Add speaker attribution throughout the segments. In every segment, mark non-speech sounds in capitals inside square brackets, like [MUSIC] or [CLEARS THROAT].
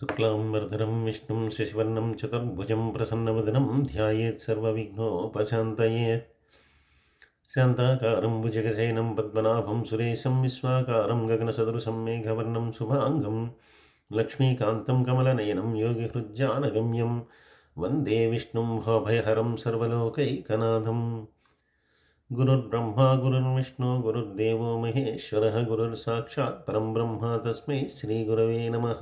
Speaker 1: शुक्लाम्बरधरं विष्णुं शशिवर्णं चतुर्भुजं प्रसन्नवदनं ध्यायेत् सर्वविघ्नोपशान्तयेत् शान्ताकारं भुजगशयनं, पद्मनाभं, सुरेशं, विश्वाकारं, गगनसदृशं, मेघवर्णं, शुभाङ्गं, लक्ष्मीकान्तं, कमलनयनं, योगिहृज्जानगम्यं, वंदे विष्णुं भोभयहरं सर्वलोकैकनाथं गुरुर्ब्रह्मा, गुरुर्विष्णु, गुरुर्देवो महेश्वरः, गुरुर्साक्षात् परं ब्रह्म, तस्मै श्रीगुरवे नमः।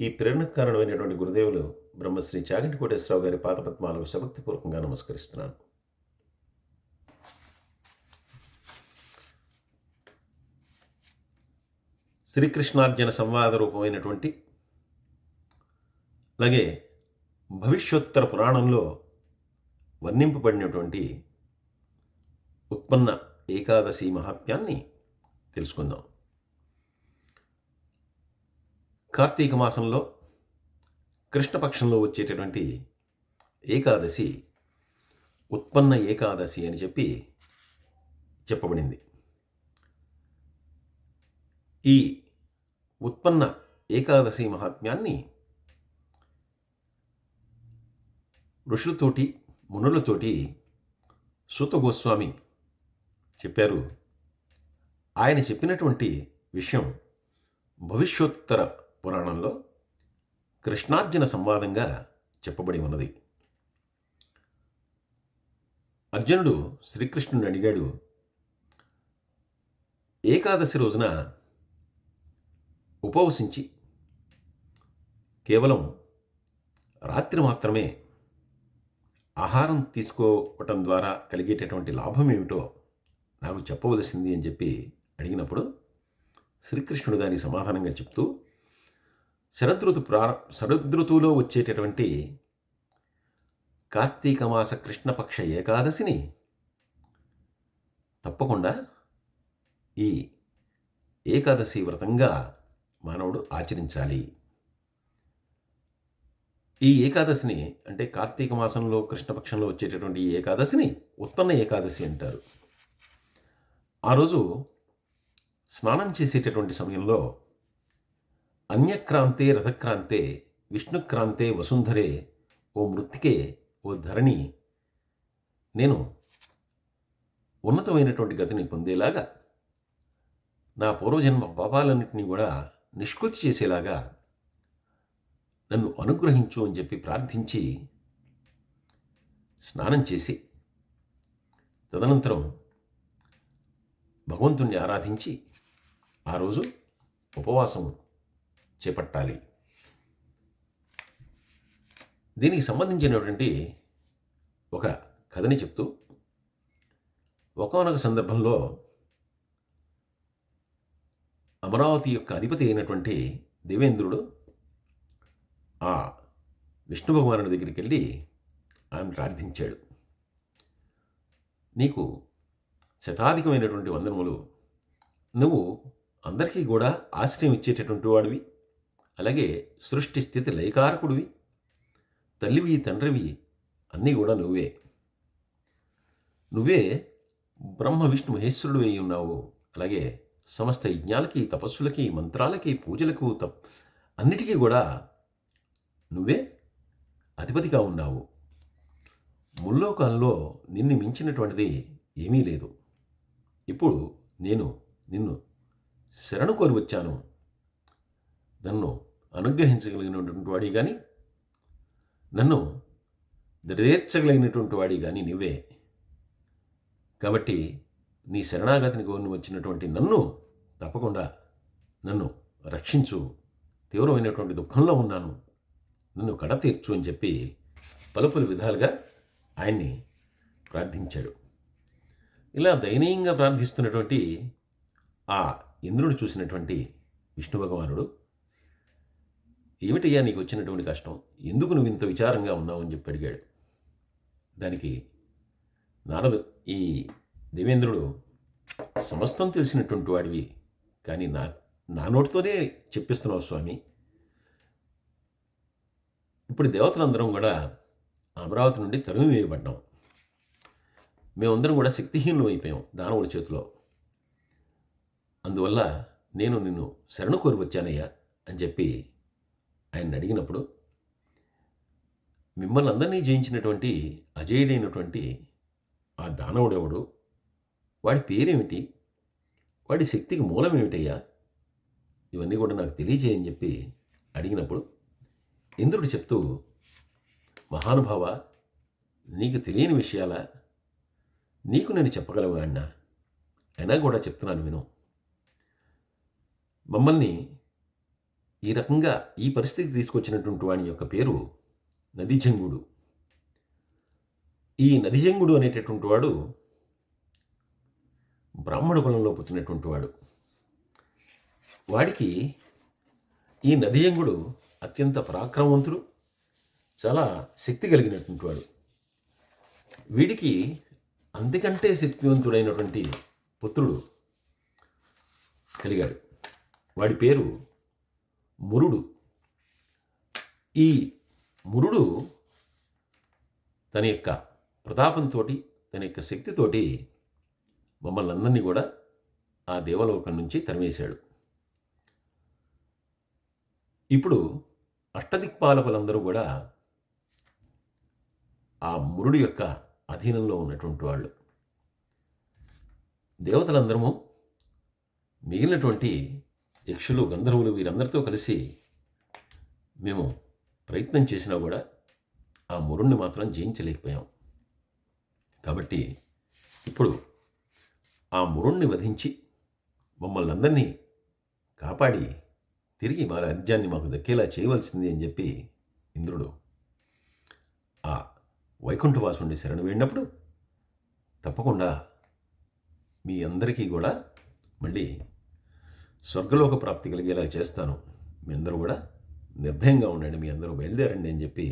Speaker 1: ఈ ప్రేరణకు కారణమైనటువంటి గురుదేవులు బ్రహ్మశ్రీ చాగంటి కోటేశ్వరరావు గారి పాదపద్మాలకు శభక్తిపూర్వకంగా నమస్కరిస్తున్నాను. శ్రీకృష్ణార్జున సంవాద రూపమైనటువంటి అలాగే భవిష్యోత్తర పురాణంలో వర్ణింపబడినటువంటి ఉత్పన్న ఏకాదశి మహాత్మ్యాన్ని తెలుసుకుందాం. కార్తీక మాసంలో కృష్ణపక్షంలో వచ్చేటటువంటి ఏకాదశి ఉత్పన్న ఏకాదశి అని చెప్పి చెప్పబడింది. ఈ ఉత్పన్న ఏకాదశి మహాత్మ్యాన్ని ఋషులతోటి మునులతోటి సుత గోస్వామి చెప్పారు. ఆయన చెప్పినటువంటి విషయం భవిష్యోత్తర పురాణంలో కృష్ణార్జున సంవాదంగా చెప్పబడి ఉన్నది. అర్జునుడు శ్రీకృష్ణుని అడిగాడు ఏకాదశి రోజున ఉపవసించి కేవలం రాత్రి మాత్రమే ఆహారం తీసుకోవటం ద్వారా కలిగేటటువంటి లాభం ఏమిటో నాకు చెప్పవలసింది అని చెప్పి అడిగినప్పుడు శ్రీకృష్ణుడు దానికి సమాధానంగా చెప్తూ శరదృతు ప్రార శరదృతువులో వచ్చేటటువంటి కార్తీక మాస కృష్ణపక్ష ఏకాదశిని తప్పకుండా ఈ ఏకాదశి వ్రతంగా మానవుడు ఆచరించాలి. ఈ ఏకాదశిని అంటే కార్తీక మాసంలో కృష్ణపక్షంలో వచ్చేటటువంటి ఈ ఏకాదశిని ఉత్పన్న ఏకాదశి అంటారు. ఆ రోజు స్నానం చేసేటటువంటి సమయంలో అన్యక్రాంతే రథక్రాంతే విష్ణుక్రాంతే వసుంధరే ఓ మృతికే ఓ ధరణి నేను ఉన్నతమైనటువంటి గతిని పొందేలాగా నా పూర్వజన్మ పాపాలన్నింటినీ కూడా నిష్కృతి చేసేలాగా నన్ను అనుగ్రహించు అని చెప్పి ప్రార్థించి స్నానం చేసి తదనంతరం భగవంతుణ్ణి ఆరాధించి ఆ రోజు ఉపవాసం చేపట్టాలి. దీనికి సంబంధించినటువంటి ఒక కథని చెప్తూ ఒకనొక సందర్భంలో అమరావతి యొక్క అధిపతి అయినటువంటి దేవేంద్రుడు ఆ విష్ణు భగవానుడి దగ్గరికి వెళ్ళి ఆయన ప్రార్థించాడు. నీకు శతాధికమైనటువంటి వందనములు. నువ్వు అందరికీ కూడా ఆశ్రయం ఇచ్చేటటువంటి వాడివి. అలాగే సృష్టి స్థితి లయకారకుడివి తల్లివి తండ్రివి అన్నీ కూడా నువ్వే. నువ్వే బ్రహ్మ విష్ణు మహేశ్వరుడు అయి ఉన్నావు. అలాగే సమస్త యజ్ఞాలకి తపస్సులకి మంత్రాలకి పూజలకు తప్ అన్నిటికీ కూడా నువ్వే అధిపతిగా ఉన్నావు. ముల్లోకంలో నిన్ను మించినటువంటిది ఏమీ లేదు. ఇప్పుడు నేను నిన్ను శరణు కోరి వచ్చాను. నన్ను అనుగ్రహించగలిగినటువంటి వాడి కానీ నన్ను దరిదేర్చగలిగినటువంటి వాడి కానీ నువ్వే కాబట్టి నీ శరణాగతిని కోరిని వచ్చినటువంటి నన్ను తప్పకుండా నన్ను రక్షించు. తీవ్రమైనటువంటి దుఃఖంలో ఉన్నాను. నన్ను కడ తీర్చు అని చెప్పి పలుపులు విధాలుగా ఆయన్ని ప్రార్థించాడు. ఇలా దయనీయంగా ప్రార్థిస్తున్నటువంటి ఆ ఇంద్రుడు చూసినటువంటి విష్ణు భగవానుడు ఏమిటయ్యా నీకు వచ్చినటువంటి కష్టం? ఎందుకు నువ్వు ఇంత విచారంగా ఉన్నావు అని చెప్పి అడిగాడు. దానికి నారదు ఈ దేవేంద్రుడు సమస్తం తెలిసినటువంటి వాడివి కానీ నా నా నోటితోనే చెప్పిస్తున్నావు స్వామి. ఇప్పుడు దేవతలందరం కూడా అమరావతి నుండి తరిమి వేయబడ్డాం మేమందరం కూడా శక్తిహీనులు అయిపోయాం దానవుల చేతిలో. అందువల్ల నేను నిన్ను శరణు కోరి వచ్చానయ్యా అని చెప్పి ఆయన అడిగినప్పుడు మిమ్మల్ని అందరినీ జయించినటువంటి అజేయుడైనటువంటి ఆ దానవుడెవడు వాడి పేరేమిటి? వాడి శక్తికి మూలం ఏమిటయ్యా? ఇవన్నీ కూడా నాకు తెలియజేయని చెప్పి అడిగినప్పుడు ఇంద్రుడు చెప్తూ మహానుభావ నీకు తెలియని విషయాల నీకు నేను చెప్పగలవు అన్న అయినా కూడా చెప్తున్నాను విను. మమ్మల్ని ఈ రకంగా ఈ పరిస్థితికి తీసుకొచ్చినటువంటి వాని యొక్క పేరు నదిజంగుడు. ఈ నదిజంగుడు అనేటటువంటి వాడు బ్రాహ్మణ కులంలో పుట్టినటువంటి వాడు. వాడికి ఈ నదిజంగుడు అత్యంత పరాక్రమవంతుడు చాలా శక్తి కలిగినటువంటి వాడు. వీడికి అంతకంటే శక్తివంతుడైనటువంటి పుత్రుడు కలిగాడు. వాడి పేరు మురుడు. ఈ మురుడు తన యొక్క ప్రతాపంతో తన యొక్క శక్తితోటి మమ్మల్ని అందరినీ కూడా ఆ దేవలోకం నుంచి తరిమేశాడు. ఇప్పుడు అష్టదిక్పాలకులందరూ కూడా ఆ మురుడు యొక్క అధీనంలో ఉన్నటువంటి వాళ్ళు. దేవతలందరము మిగిలినటువంటి యక్షులు గంధర్వులు వీరందరితో కలిసి మేము ప్రయత్నం చేసినా కూడా ఆ మురుణ్ణి మాత్రం జయించలేకపోయాం. కాబట్టి ఇప్పుడు ఆ మురుణ్ణి వధించి మమ్మల్ని అందరినీ కాపాడి తిరిగి మా రాజ్యాన్ని మాకు దక్కేలా చేయవలసింది అని చెప్పి ఇంద్రుడు ఆ వైకుంఠవాసుని శరణు వేడినప్పుడు తప్పకుండా మీ అందరికీ కూడా మళ్ళీ స్వర్గలోక ప్రాప్తి కలిగేలా చేస్తాను. మీ అందరూ కూడా నిర్భయంగా ఉండండి మీ అందరూ బయలుదేరండి అని చెప్పి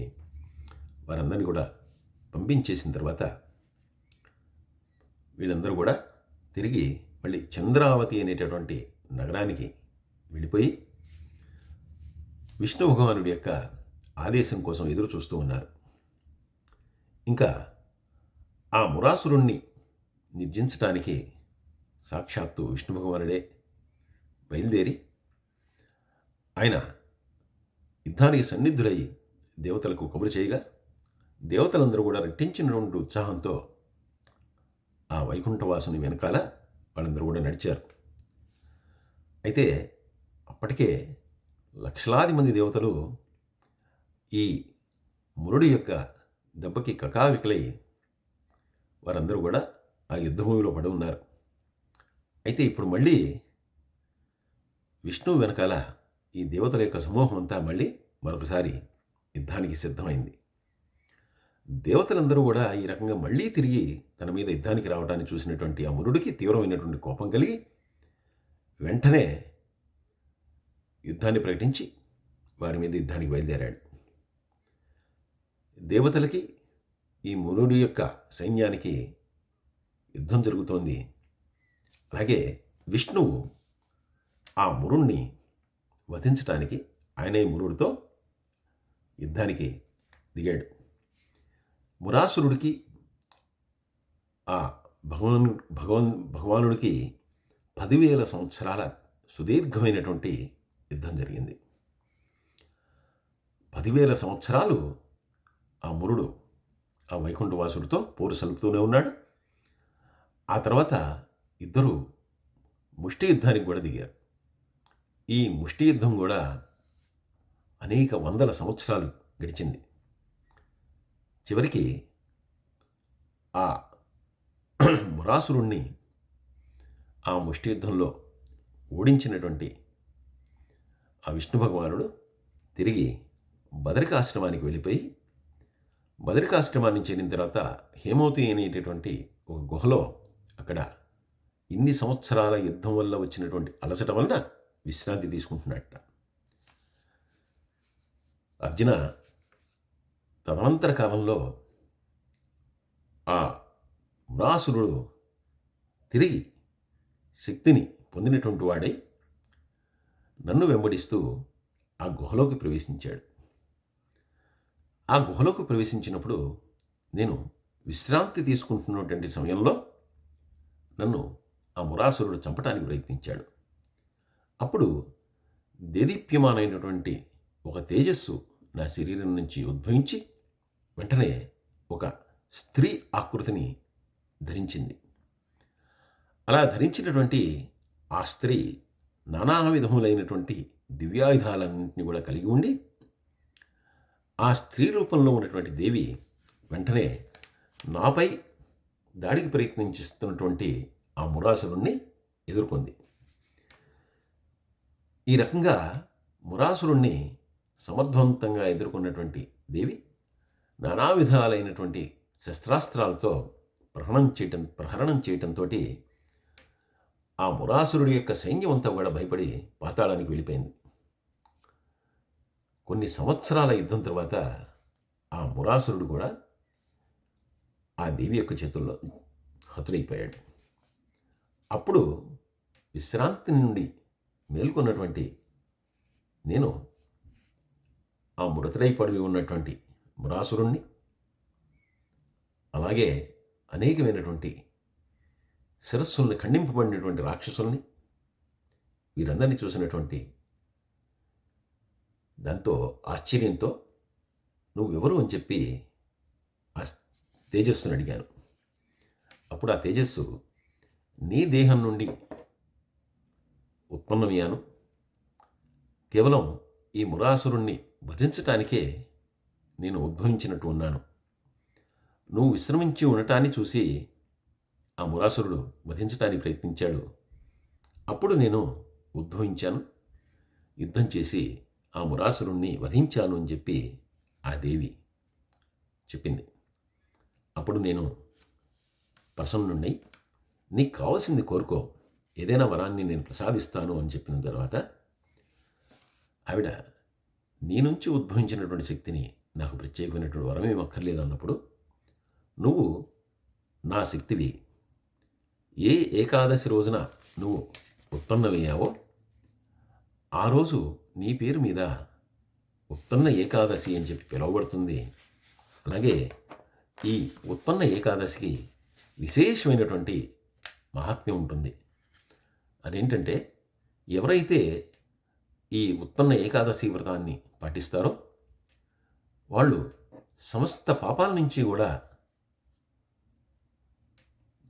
Speaker 1: వారందరినీ కూడా పంపించేసిన తర్వాత వీళ్ళందరూ కూడా తిరిగి మళ్ళీ చంద్రావతి అనేటటువంటి నగరానికి వెళ్ళిపోయి విష్ణు భగవానుడి యొక్క ఆదేశం కోసం ఎదురు చూస్తూ ఉన్నారు. ఇంకా ఆ మురాసురుణ్ణి నిర్జించటానికి సాక్షాత్తు విష్ణు భగవానుడే బయలుదేరి ఆయన యుద్ధానికి సన్నిధులై దేవతలకు కబురు చేయగా దేవతలందరూ కూడా రెట్టించినటువంటి ఉత్సాహంతో ఆ వైకుంఠవాసుని వెనకాల వాళ్ళందరూ కూడా నడిచారు. అయితే అప్పటికే లక్షలాది మంది దేవతలు ఈ మురుడి యొక్క దెబ్బకి కకావికలై వారందరూ కూడా ఆ యుద్ధభూమిలో పడి ఉన్నారు. అయితే ఇప్పుడు మళ్ళీ విష్ణువు వెనకాల ఈ దేవతల యొక్క సమూహం అంతా మళ్ళీ మరొకసారి యుద్ధానికి సిద్ధమైంది. దేవతలందరూ కూడా ఈ రకంగా మళ్ళీ తిరిగి తన మీద యుద్ధానికి రావడాన్ని చూసినటువంటి ఆ మురుడికి తీవ్రమైనటువంటి కోపం కలిగి వెంటనే యుద్ధాన్ని ప్రకటించి వారి మీద యుద్ధానికి బయలుదేరాడు. దేవతలకి ఈ మురుడి యొక్క సైన్యానికి యుద్ధం జరుగుతోంది. అలాగే విష్ణువు ఆ మురుణ్ణి వధించడానికి ఆయనే మురుడితో యుద్ధానికి దిగాడు. మురాసురుడికి ఆ భగవాను భగవాన్ భగవానుడికి పదివేల సంవత్సరాల సుదీర్ఘమైనటువంటి యుద్ధం జరిగింది. పదివేల సంవత్సరాలు ఆ మురుడు ఆ వైకుంఠవాసుడితో పోరు సలుపుతూనే ఉన్నాడు. ఆ తర్వాత ఇద్దరు ముష్టి యుద్ధానికి కూడా దిగారు. ఈ ముష్టి యుద్ధం కూడా అనేక వందల సంవత్సరాలు గడిచింది. చివరికి ఆ [CLEARS THROAT] మురాసురుణ్ణి ఆ ముష్టి యుద్ధంలో ఓడించినటువంటి ఆ విష్ణు భగవానుడు తిరిగి బదరికాశ్రమానికి వెళ్ళిపోయి బదరికాశ్రమాన్ని చేరిన తర్వాత హేమవతి అనేటటువంటి ఒక గుహలో అక్కడ ఇన్ని సంవత్సరాల యుద్ధం వల్ల వచ్చినటువంటి అలసట వలన విశ్రాంతి తీసుకుంటున్నట్ట. అర్జున తదనంతర కాలంలో ఆ మురాసురుడు తిరిగి శక్తిని పొందినటువంటి వాడై నన్ను వెంబడిస్తూ ఆ గుహలోకి ప్రవేశించాడు. ఆ గుహలోకి ప్రవేశించినప్పుడు నేను విశ్రాంతి తీసుకుంటున్నటువంటి సమయంలో నన్ను ఆ మురాసురుడు చంపడానికి ప్రయత్నించాడు. అప్పుడు దేదీప్యమానైనటువంటి ఒక తేజస్సు నా శరీరం నుంచి ఉద్భవించి వెంటనే ఒక స్త్రీ ఆకృతిని ధరించింది. అలా ధరించినటువంటి ఆ స్త్రీ నానా విధములైనటువంటి దివ్యాయుధాలన్నింటినీ కూడా కలిగి ఉండి ఆ స్త్రీ రూపంలో ఉన్నటువంటి దేవి వెంటనే నాపై దాడికి ప్రయత్నించిస్తున్నటువంటి ఆ మురాసురుణ్ణి ఎదుర్కొంది. ఈ రకంగా మురాసురుణ్ణి సమర్థవంతంగా ఎదుర్కొన్నటువంటి దేవి నానా విధాలైనటువంటి శస్త్రాస్త్రాలతో ప్రహణం చేయటం ప్రహరణం చేయటంతో ఆ మురాసురుడి యొక్క సైన్యం అంతా కూడా భయపడి పాతాళానికి వెళ్ళిపోయింది. కొన్ని సంవత్సరాల యుద్ధం తర్వాత ఆ మురాసురుడు కూడా ఆ దేవి యొక్క చేతుల్లో హతుడైపోయాడు అప్పుడు విశ్రాంతి నుండి మేల్కొన్నటువంటి నేను ఆ మృతుడైపడి ఉన్నటువంటి మురాసురుణ్ణి అలాగే అనేకమైనటువంటి శిరస్సుల్ని ఖండింపబడినటువంటి రాక్షసుల్ని వీరందరినీ చూసినటువంటి దాంతో ఆశ్చర్యంతో నువ్వెవరు అని చెప్పి ఆ తేజస్సుని అడిగాను. అప్పుడు ఆ తేజస్సు నీ దేహం నుండి ఉత్పన్నమయ్యాను. కేవలం ఈ మురాసురుణ్ణి భజించటానికే నేను ఉద్భవించినట్టు ఉన్నాను. నువ్వు విశ్రమించి ఉండటాన్ని చూసి ఆ మురాసురుడు వధించడానికి ప్రయత్నించాడు. అప్పుడు నేను ఉద్భవించాను. యుద్ధం చేసి ఆ మురాసురుణ్ణి వధించాను అని చెప్పి ఆ దేవి చెప్పింది. అప్పుడు నేను ప్రసన్నుండి నీకు కావాల్సింది కోరుకో. ఏదైనా వరాన్ని నేను ప్రసాదిస్తాను అని చెప్పిన తర్వాత ఆవిడ నీ నుంచి ఉద్భవించినటువంటి శక్తిని నాకు ప్రత్యేకమైనటువంటి వరం ఏమక్కర్లేదు అన్నప్పుడు నువ్వు నా శక్తివి. ఏ ఏకాదశి రోజున నువ్వు ఉత్పన్నమయ్యావో ఆ రోజు నీ పేరు మీద ఉత్పన్న ఏకాదశి అని చెప్పి పిలువబడుతుంది. అలాగే ఈ ఉత్పన్న ఏకాదశికి విశేషమైనటువంటి మహాత్మ్యం ఉంటుంది. అదేంటంటే ఎవరైతే ఈ ఉత్పన్న ఏకాదశి వ్రతాన్ని పాటిస్తారో వాళ్ళు సమస్త పాపాల నుంచి కూడా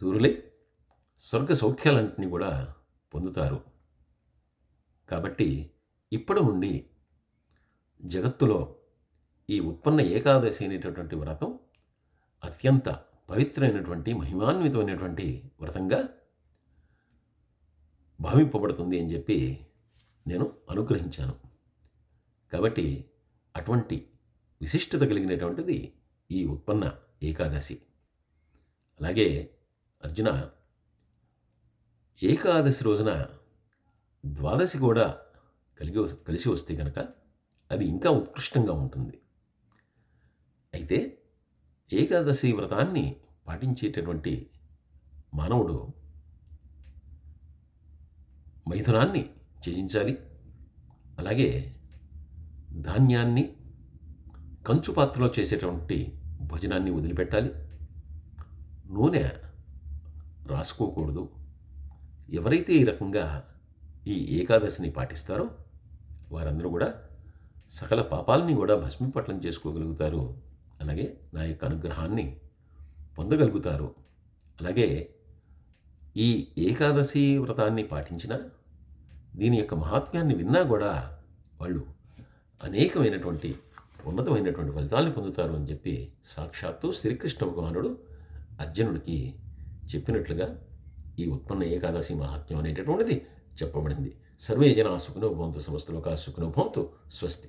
Speaker 1: దూరులై స్వర్గ సౌఖ్యాలన్నింటినీ కూడా పొందుతారు. కాబట్టి ఇప్పటి నుండి జగత్తులో ఈ ఉత్పన్న ఏకాదశి అనేటటువంటి వ్రతం అత్యంత పవిత్రమైనటువంటి మహిమాన్వితమైనటువంటి వ్రతంగా భావింపబడుతుంది అని చెప్పి నేను అనుగ్రహించాను. కాబట్టి అటువంటి విశిష్టత కలిగినటువంటిది ఈ ఉత్పన్న ఏకాదశి. అలాగే అర్జున ఏకాదశి రోజున ద్వాదశి కూడా కలిగి కలిసి వస్తే కనుక అది ఇంకా ఉత్కృష్టంగా ఉంటుంది. అయితే ఏకాదశి వ్రతాన్ని పాటించేటటువంటి మానవుడు మైథునాన్ని త్యజించాలి. అలాగే ధాన్యాన్ని కంచు పాత్రలో చేసేటువంటి భోజనాన్ని వదిలిపెట్టాలి. నూనె రాసుకోకూడదు. ఎవరైతే ఈ రకంగా ఈ ఏకాదశిని పాటిస్తారో వారందరూ కూడా సకల పాపాలని కూడా భస్మీపట్నం చేసుకోగలుగుతారు. అలాగే నా యొక్క అనుగ్రహాన్ని పొందగలుగుతారు. అలాగే ఈ ఏకాదశి వ్రతాన్ని పాటించినా దీని యొక్క మహాత్మ్యాన్ని విన్నా కూడా వాళ్ళు అనేకమైనటువంటి ఉన్నతమైనటువంటి ఫలితాలను పొందుతారు అని చెప్పి సాక్షాత్తు శ్రీకృష్ణ భగవానుడు అర్జునుడికి చెప్పినట్లుగా ఈ ఉత్పన్న ఏకాదశి మహాత్మ్యం అనేటటువంటిది చెప్పబడింది. సర్వే జనా సుఖనో భవంతు సమస్తలోకా సుఖనో భవంతు స్వస్తి.